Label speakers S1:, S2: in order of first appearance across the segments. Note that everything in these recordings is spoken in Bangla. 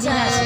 S1: Yeah.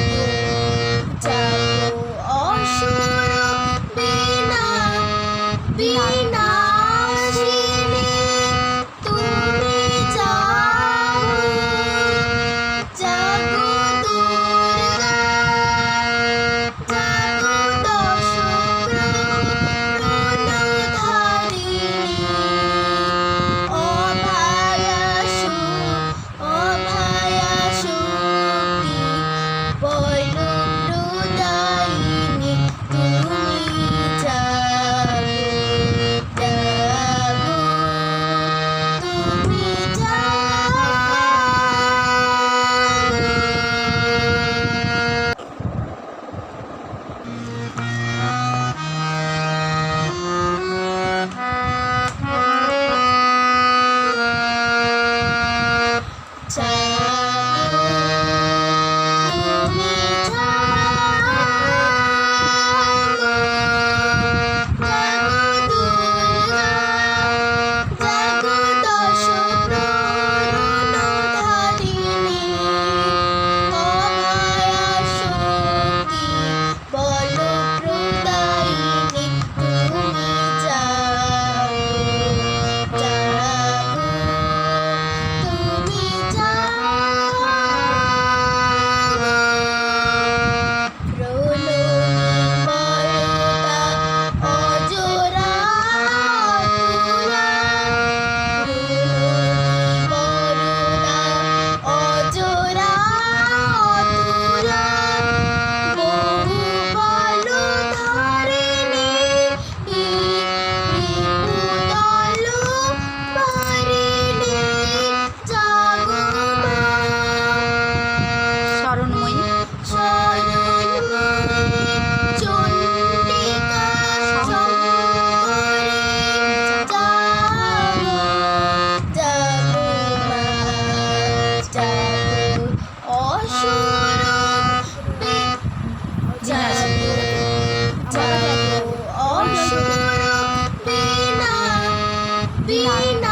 S1: Bina, Bina.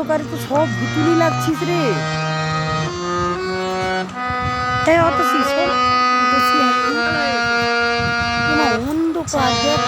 S1: অন্ধকারে তো সব ভুতুলি লাগছিস রে। হ্যাঁ অত শিশু অন্ধকার দেখ